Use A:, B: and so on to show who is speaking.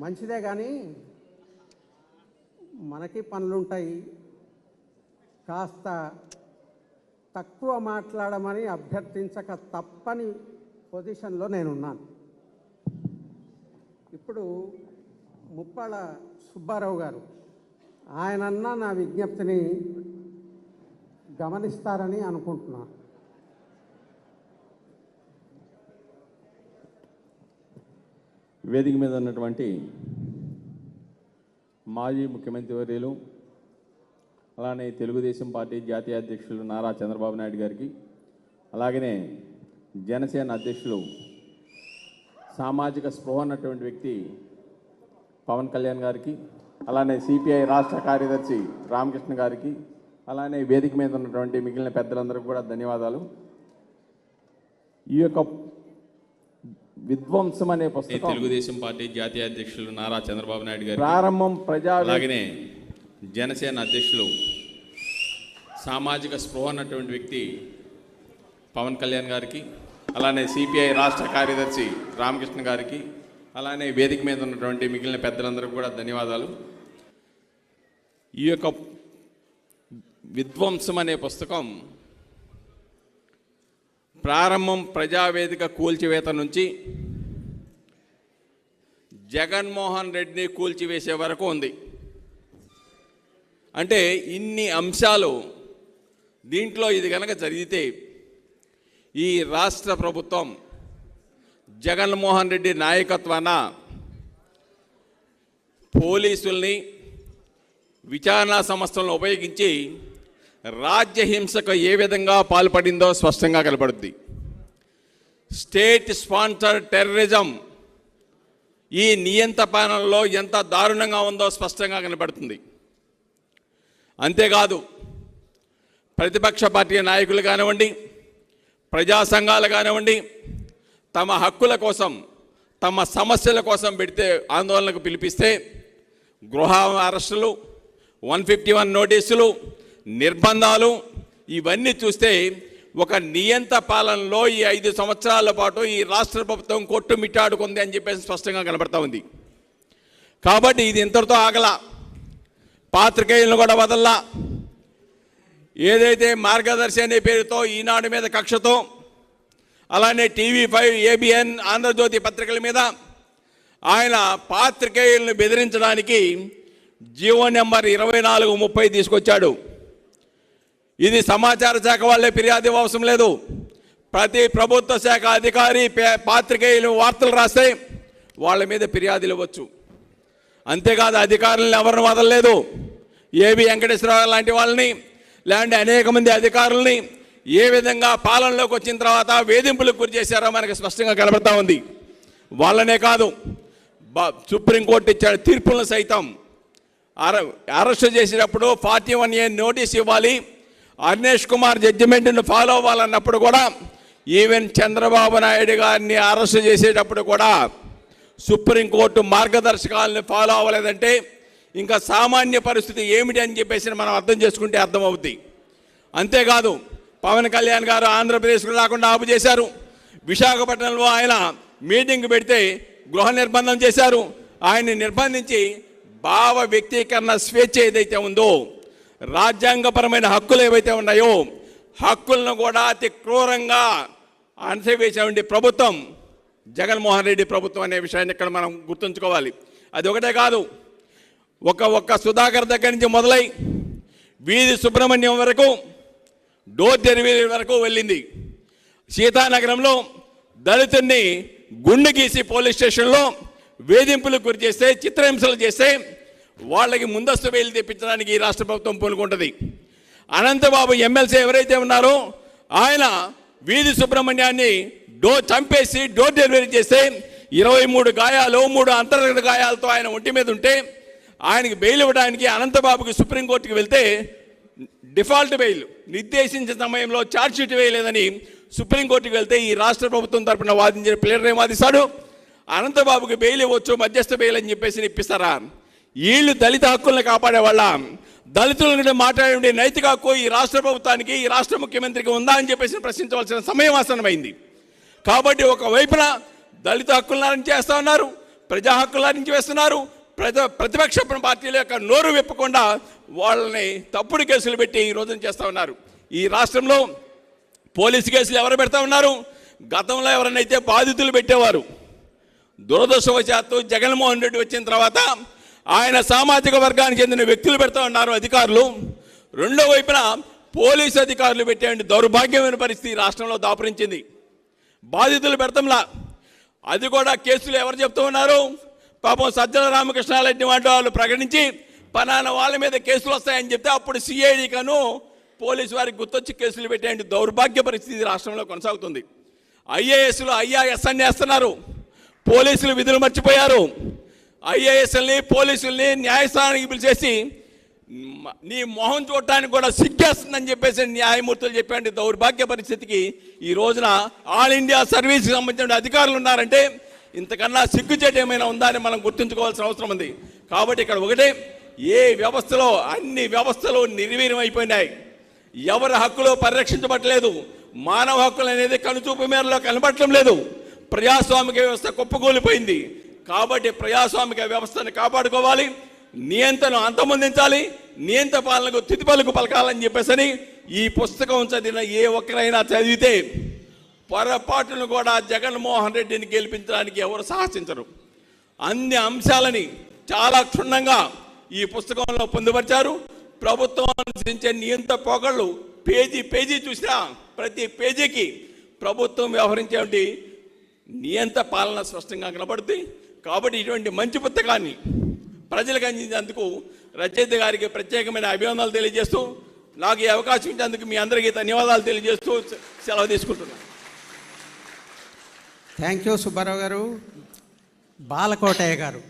A: మంచిదే కానీ మనకి పనులుంటాయి. కాస్త తక్కువ మాట్లాడమని అభ్యర్థించక తప్పని పొజిషన్లో నేనున్నాను. ఇప్పుడు ముప్పాళ్ళ సుబ్బారావు గారు ఆయనన్నా నా విజ్ఞప్తిని గమనిస్తారని అనుకుంటున్నాను.
B: వేదిక మీద ఉన్నటువంటి మాజీ ముఖ్యమంత్రి వర్యులు అలానే తెలుగుదేశం పార్టీ జాతీయ అధ్యక్షులు నారా చంద్రబాబు నాయుడు గారికి అలాగనే జనసేన అధ్యక్షులు సామాజిక స్పృహ అన్నటువంటి వ్యక్తి పవన్ కళ్యాణ్ గారికి అలానే సిపిఐ రాష్ట్ర కార్యదర్శి రామకృష్ణ గారికి అలానే వేదిక మీద ఉన్నటువంటి మిగిలిన పెద్దలందరికీ కూడా ధన్యవాదాలు. ఈ యొక్క విధ్వంసం అనే పుస్తకం.
C: తెలుగుదేశం పార్టీ జాతీయ అధ్యక్షులు నారా చంద్రబాబు నాయుడు గారు
B: ప్రారంభం ప్రజా
C: అలాగనే జనసేన అధ్యక్షులు సామాజిక స్పృహ ఉన్నటువంటి వ్యక్తి పవన్ కళ్యాణ్ గారికి అలానే సిపిఐ రాష్ట్ర కార్యదర్శి రామకృష్ణ గారికి అలానే వేదిక మీద ఉన్నటువంటి మిగిలిన పెద్దలందరికీ కూడా ధన్యవాదాలు. ఈ యొక్క విధ్వంసం అనే పుస్తకం ప్రారంభం ప్రజావేదిక కూల్చివేత నుంచి జగన్మోహన్ రెడ్డిని కూల్చివేసే వరకు ఉంది. అంటే ఇన్ని అంశాలు దీంట్లో ఇది కనుక జరిగితే ఈ రాష్ట్ర ప్రభుత్వం జగన్మోహన్ రెడ్డి నాయకత్వాన పోలీసుల్ని విచారణ సంస్థలను ఉపయోగించి రాజ్యహింసకు ఏ విధంగా పాల్పడిందో స్పష్టంగా కనబడుద్ది. స్టేట్ స్పాన్సర్ టెర్రరిజం ఈ నియంత పాలనలో ఎంత దారుణంగా ఉందో స్పష్టంగా కనబడుతుంది. అంతేకాదు ప్రతిపక్ష పార్టీ నాయకులు కానివ్వండి ప్రజా సంఘాలు కానివ్వండి తమ హక్కుల కోసం తమ సమస్యల కోసం పెడితే ఆందోళనకు పిలిపిస్తే గృహ అరెస్టులు వన్ ఫిఫ్టీ వన్ నోటీసులు నిర్బంధాలు ఇవన్నీ చూస్తే ఒక నియంత పాలనలో ఈ ఐదు సంవత్సరాల పాటు ఈ రాష్ట్ర ప్రభుత్వం కొట్టుమిట్టాడుకుంది అని చెప్పేసి స్పష్టంగా కనబడతా ఉంది. కాబట్టి ఇది ఇంతటితో ఆగల. పాత్రికేయులను కూడా వదల్లా. ఏదైతే మార్గదర్శి అనే పేరుతో ఈనాడు మీద కక్షతో అలానే టీవీ ఫైవ్ ఏబిఎన్ ఆంధ్రజ్యోతి పత్రికల మీద ఆయన పాత్రికేయులను బెదిరించడానికి జీవో నెంబర్ ఇరవై నాలుగు ముప్పై తీసుకొచ్చాడు. ఇది సమాచార శాఖ వాళ్ళే ఫిర్యాదు అవసరం లేదు. ప్రతి ప్రభుత్వ శాఖ అధికారి పే- పాత్రికేయులు వార్తలు రాస్తే వాళ్ళ మీద ఫిర్యాదులు ఇవ్వచ్చు. అంతేకాదు అధికారులను ఎవరిని వదలలేదు. ఏవి వెంకటేశ్వరరావు లాంటి వాళ్ళని లేదంటే అనేక మంది అధికారుల్ని ఏ విధంగా పాలనలోకి వచ్చిన తర్వాత వేధింపులకు గురి చేశారో మనకి స్పష్టంగా కనబడతా ఉంది. వాళ్ళనే కాదు సుప్రీంకోర్టు ఇచ్చిన తీర్పులను సైతం. అర అరెస్ట్ చేసేటప్పుడు ఫార్టీ వన్ ఏ నోటీస్ ఇవ్వాలి. అర్నేష్ కుమార్ జడ్జిమెంట్ను ఫాలో అవ్వాలన్నప్పుడు కూడా ఈవెన్ చంద్రబాబు నాయుడు గారిని అరెస్ట్ చేసేటప్పుడు కూడా సుప్రీంకోర్టు మార్గదర్శకాలను ఫాలో అవ్వలేదంటే ఇంకా సామాన్య పరిస్థితి ఏమిటి అని చెప్పేసి మనం అర్థం చేసుకుంటే అర్థమవుద్ది. అంతేకాదు పవన్ కళ్యాణ్ గారు ఆంధ్రప్రదేశ్కు రాకుండా ఆపు చేశారు. విశాఖపట్నంలో ఆయన మీటింగ్ పెడితే గృహ నిర్బంధం చేశారు. ఆయన్ని నిర్బంధించి భావ వ్యక్తీకరణ స్వేచ్ఛ ఏదైతే ఉందో రాజ్యాంగపరమైన హక్కులు ఏవైతే ఉన్నాయో హక్కులను కూడా అతి క్రూరంగా అణచివేసేటువంటి ప్రభుత్వం జగన్మోహన్ రెడ్డి ప్రభుత్వం అనే విషయాన్ని ఇక్కడ మనం గుర్తుంచుకోవాలి. అది ఒకటే కాదు ఒక ఒక్క సుధాకర్ దగ్గర నుంచి మొదలై వీధి సుబ్రహ్మణ్యం వరకు డోర్ డెలివరీ వరకు వెళ్ళింది. సీతానగరంలో దళితుడిని గుండె గీసి పోలీస్ స్టేషన్లో వేధింపులకు గురి చేస్తే చిత్రహింసలు చేస్తే వాళ్ళకి ముందస్తు బెయిల్ తెప్పించడానికి ఈ రాష్ట్ర ప్రభుత్వం పూనుకుంటుంది. అనంతబాబు ఎమ్మెల్సీ ఎవరైతే ఉన్నారో ఆయన వీధి సుబ్రహ్మణ్యాన్ని డో చంపేసి డోర్ డెలివరీ చేస్తే ఇరవై మూడు గాయాలు మూడు అంతర్గత గాయాలతో ఆయన ఒంటి మీద ఉంటే ఆయనకి బెయిల్ ఇవ్వడానికి అనంతబాబుకి సుప్రీంకోర్టుకి వెళ్తే డిఫాల్ట్ బెయిల్ నిర్దేశించిన సమయంలో ఛార్జ్షీట్ వేయలేదని సుప్రీంకోర్టుకి వెళ్తే ఈ రాష్ట్ర ప్రభుత్వం తరపున వాదించిన ప్లేయర్ ఏం వాదిస్తాడు? అనంతబాబుకి బెయిల్ ఇవ్వచ్చు మధ్యస్థ బెయిల్ అని చెప్పేసి ఇప్పిస్తారా? వీళ్ళు దళిత హక్కులను కాపాడే వాళ్ళ. దళితుల గురించి మాట్లాడే నైతిక హక్కు ఈ రాష్ట్ర ప్రభుత్వానికి ఈ రాష్ట్ర ముఖ్యమంత్రికి ఉందా అని చెప్పేసి ప్రశ్నించవలసిన సమయం ఆసనమైంది కాబట్టి ఒక వైపున దళిత హక్కులను చేస్తా ఉన్నారు ప్రజా హక్కుల నుంచి వేస్తున్నారు ప్రజ ప్రతిపక్ష పార్టీల యొక్క నోరు విప్పకుండా వాళ్ళని తప్పుడు కేసులు పెట్టి ఈ రోజున చేస్తూ ఉన్నారు. ఈ రాష్ట్రంలో పోలీసు కేసులు ఎవరు పెడతా ఉన్నారు? గతంలో ఎవరినైతే బాధితులు పెట్టేవారు? దురదృష్టవశాత్తు జగన్మోహన్ రెడ్డి వచ్చిన తర్వాత ఆయన సామాజిక వర్గానికి చెందిన వ్యక్తులు పెడతా ఉన్నారు అధికారులు. రెండో వైపున పోలీసు అధికారులు పెట్టేయండి. దౌర్భాగ్యమైన పరిస్థితి రాష్ట్రంలో దాపురించింది. బాధితులు పెడతంలా. అది కూడా కేసులు ఎవరు చెప్తూ ఉన్నారు? పాపం సజ్జల రామకృష్ణారెడ్డి వంటి వాళ్ళు ప్రకటించి పలానా వాళ్ళ మీద కేసులు వస్తాయని చెప్తే అప్పుడు సిఐడి కను పోలీసు వారికి గుర్తొచ్చి కేసులు పెట్టేయండి. దౌర్భాగ్య పరిస్థితి రాష్ట్రంలో కొనసాగుతుంది. ఐఏఎస్లు ఐఆర్ఎస్ అని వేస్తున్నారు. పోలీసులు విధులు మర్చిపోయారు. ఐఏఎస్ఎల్ని పోలీసుల్ని న్యాయస్థానానికి పిలిచేసి నీ మొహం చూడటానికి కూడా సిగ్గేస్తుందని చెప్పేసి న్యాయమూర్తులు చెప్పండి దౌర్భాగ్య పరిస్థితికి ఈ రోజున ఆల్ ఇండియా సర్వీస్కి సంబంధించిన అధికారులు ఉన్నారంటే ఇంతకన్నా సిగ్గుచేట ఏమైనా ఉందా అని మనం గుర్తుంచుకోవాల్సిన అవసరం ఉంది. కాబట్టి ఇక్కడ ఒకటే ఏ వ్యవస్థలో అన్ని వ్యవస్థలు నిర్వీర్యం అయిపోయినాయి. ఎవరి హక్కులు పరిరక్షించబట్టలేదు. మానవ హక్కులు అనేది కనుచూపు మేరలో కనబడటం లేదు. ప్రజాస్వామిక వ్యవస్థ కుప్పకూలిపోయింది. కాబట్టి ప్రజాస్వామిక వ్యవస్థను కాపాడుకోవాలి నియంత్రణ అంతమొందించాలి నియంత పాలనకు తితిపలుకు పలకాలని చెప్పేసని ఈ పుస్తకం చదివిన ఏ ఒక్కరైనా చదివితే పొరపాటును కూడా జగన్మోహన్ రెడ్డిని గెలిపించడానికి ఎవరు సాహసించరు. అన్ని అంశాలని చాలా క్షుణ్ణంగా ఈ పుస్తకంలో పొందుపరిచారు. ప్రభుత్వం అనుసరించే నియంత పొగళ్ళు పేజీ పేజీ చూసినా ప్రతి పేజీకి ప్రభుత్వం వ్యవహరించే నియంత పాలన స్పష్టంగా కనబడుతుంది కాబట్టి ఇటువంటి మంచి పుస్తకాన్ని ప్రజలకు అందించేందుకు రచయిత గారికి ప్రత్యేకమైన అభివందనాలు తెలియజేస్తూ నాకు ఈ అవకాశం ఇచ్చేందుకు మీ అందరికీ ధన్యవాదాలు తెలియజేస్తూ సెలవు తీసుకుంటున్నాను
A: థ్యాంక్ యూ సుబ్బారావు గారు. బాలకోటయ్య గారు.